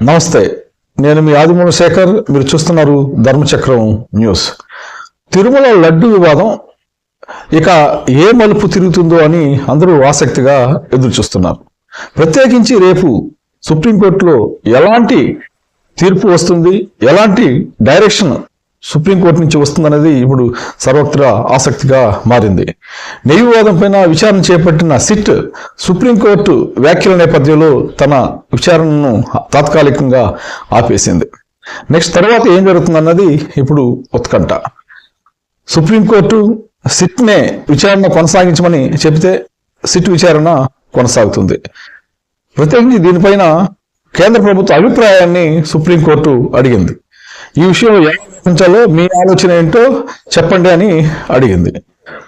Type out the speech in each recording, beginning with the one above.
నమస్తే నేను మీ ఆదిమూల శేఖర్ మీరు చూస్తున్నారు ధర్మచక్రం న్యూస్. తిరుమల లడ్డు వివాదం ఇక ఏ మలుపు తిరుగుతుందో అని అందరూ ఆసక్తిగా ఎదురు చూస్తున్నారు ప్రత్యేకించి రేపు సుప్రీంకోర్టులో ఎలాంటి తీర్పు వస్తుంది ఎలాంటి డైరెక్షన్ సుప్రీంకోర్టు నుంచి వస్తుందనేది ఇప్పుడు సర్వత్రా ఆసక్తిగా మారింది. నెయ్యి వివాదం పైన విచారణ చేపట్టిన సిట్ సుప్రీంకోర్టు వ్యాఖ్యల నేపథ్యంలో తన విచారణను తాత్కాలికంగా ఆపేసింది. నెక్స్ట్ తర్వాత ఏం జరుగుతుందన్నది ఇప్పుడు ఉత్కంఠ. సుప్రీంకోర్టు సిట్నే విచారణ కొనసాగించమని చెబితే సిట్ విచారణ కొనసాగుతుంది. ప్రత్యేకించి దీనిపైన కేంద్ర ప్రభుత్వ అభిప్రాయాన్ని సుప్రీంకోర్టు అడిగింది. ఈ విషయంలో ఎలా మీ ఆలోచన ఏంటో చెప్పండి అని అడిగింది.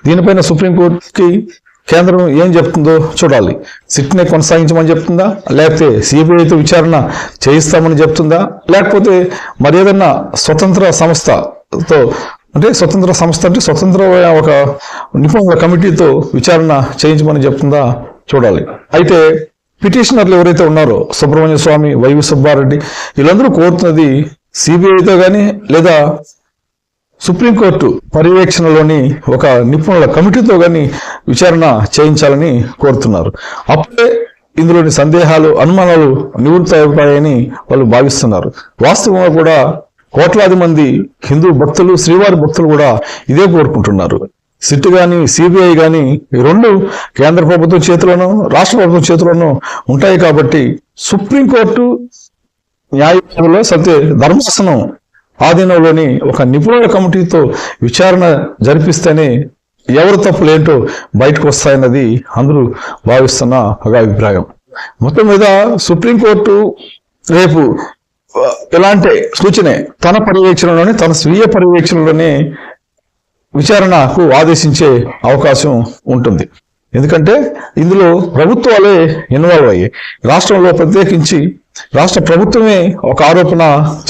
దీనిపైన సుప్రీంకోర్టుకి కేంద్రం ఏం చెప్తుందో చూడాలి. సిట్నే కొనసాగించమని చెప్తుందా? లేకపోతే సిబిఐతో విచారణ చేయిస్తామని చెప్తుందా? లేకపోతే మరి ఏదన్నా స్వతంత్ర సంస్థతో అంటే స్వతంత్ర సంస్థ అంటే స్వతంత్ర ఒక నిపుణుల కమిటీతో విచారణ చేయించమని చెప్తుందా చూడాలి. అయితే పిటిషనర్లు ఎవరైతే ఉన్నారో సుబ్రహ్మణ్య స్వామి వైవి సుబ్బారెడ్డి వీళ్ళందరూ కోరుతున్నది సిబిఐతో కానీ లేదా సుప్రీంకోర్టు పర్యవేక్షణలోని ఒక నిపుణుల కమిటీతో కానీ విచారణ చేయించాలని కోరుతున్నారు. అప్పుడే ఇందులోని సందేహాలు అనుమానాలు నివృత్తి అవుతాయని వాళ్ళు భావిస్తున్నారు. వాస్తవంగా కూడా కోట్లాది మంది హిందూ భక్తులు శ్రీవారి భక్తులు కూడా ఇదే కోరుకుంటున్నారు. సిట్ కానీ సిబిఐ కానీ ఈ రెండు కేంద్ర ప్రభుత్వం చేతిలోనూ రాష్ట్ర ప్రభుత్వం చేతిలోనూ ఉంటాయి కాబట్టి సుప్రీంకోర్టు న్యాయస్థానంలో సత్య ధర్మాసనం ఆధీనంలోని ఒక నిపుణుల కమిటీతో విచారణ జరిపిస్తేనే ఎవరు తప్పులేంటో బయటకు వస్తాయన్నది అందరూ భావిస్తున్న ఒక అభిప్రాయం. మొత్తం మీద సుప్రీంకోర్టు రేపు ఇలాంటి ఎలాంటి సూచనే? తన పర్యవేక్షణలోనే తన స్వీయ పర్యవేక్షణలోనే విచారణకు ఆదేశించే అవకాశం ఉంటుంది. ఎందుకంటే ఇందులో ప్రభుత్వాలే ఇన్వాల్వ్ అయ్యాయి. రాష్ట్రంలో ప్రత్యేకించి రాష్ట్ర ప్రభుత్వమే ఒక ఆరోపణ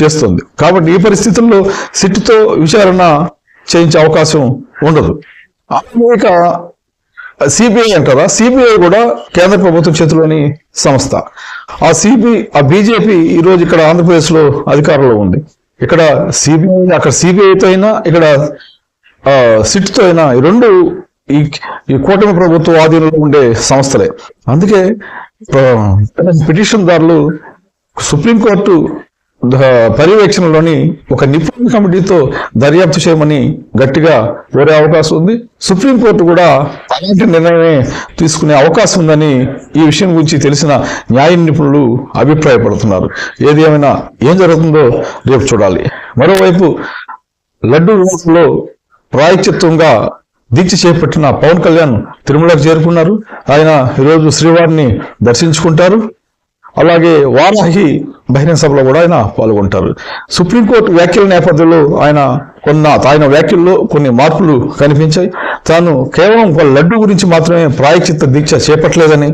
చేస్తుంది. కాబట్టి ఈ పరిస్థితుల్లో సిట్తో విచారణ చేయించే అవకాశం ఉండదు. ఇక సిబిఐ అంటారా? సిబిఐ కూడా కేంద్ర ప్రభుత్వం చేతిలోని సంస్థ. ఆ సిబి ఆ బీజేపీ ఈ రోజు ఇక్కడ ఆంధ్రప్రదేశ్లో అధికారంలో ఉంది. ఇక్కడ సిబిఐ అక్కడ సిబిఐతో అయినా ఇక్కడ ఆ, అయినా ఈ రెండు ఈ ఈ కూటమి ప్రభుత్వ ఆధీనంలో ఉండే సంస్థలే. అందుకే పిటిషన్ దారులు సుప్రీంకోర్టు పర్యవేక్షణలోని ఒక నిపుణుల కమిటీతో దర్యాప్తు చేయమని గట్టిగా కోరే అవకాశం ఉంది. సుప్రీంకోర్టు కూడా అలాంటి నిర్ణయమే తీసుకునే అవకాశం ఉందని ఈ విషయం గురించి తెలిసిన న్యాయ నిపుణులు అభిప్రాయపడుతున్నారు. ఏది ఏమైనా ఏం జరుగుతుందో రేపు చూడాలి. మరోవైపు లడ్డు వివాదంలో ప్రాయచిత్వంగా దీక్ష చేపట్టిన పవన్ కళ్యాణ్ తిరుమలకు చేరుకున్నారు. ఆయన ఈరోజు శ్రీవారిని దర్శించుకుంటారు. అలాగే వారాహి బహిరంగ సభలో కూడా ఆయన పాల్గొంటారు. సుప్రీంకోర్టు వ్యాఖ్యల నేపథ్యంలో ఆయన కొన్న ఆయన వ్యాఖ్యల్లో కొన్ని మార్పులు కనిపించాయి. తాను కేవలం ఒక లడ్డు గురించి మాత్రమే ప్రాయచిత్త దీక్ష చేపట్టలేదని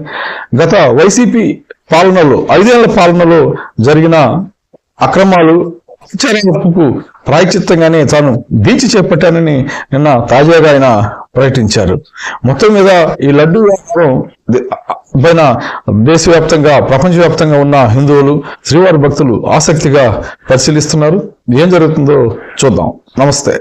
గత వైసీపీ పాలనలో ఐదేళ్ళ పాలనలో జరిగిన అక్రమాలు చర్యకు ప్రాయచిత్తంగానే తాను దీచి చేపట్టానని నిన్న తాజాగా ఆయన ప్రకటించారు. మొత్తం మీద ఈ లడ్డు వ్యాపారం పైన దేశవ్యాప్తంగా ప్రపంచవ్యాప్తంగా ఉన్న హిందువులు శ్రీవారి భక్తులు ఆసక్తిగా పరిశీలిస్తున్నారు. ఏం జరుగుతుందో చూద్దాం. నమస్తే.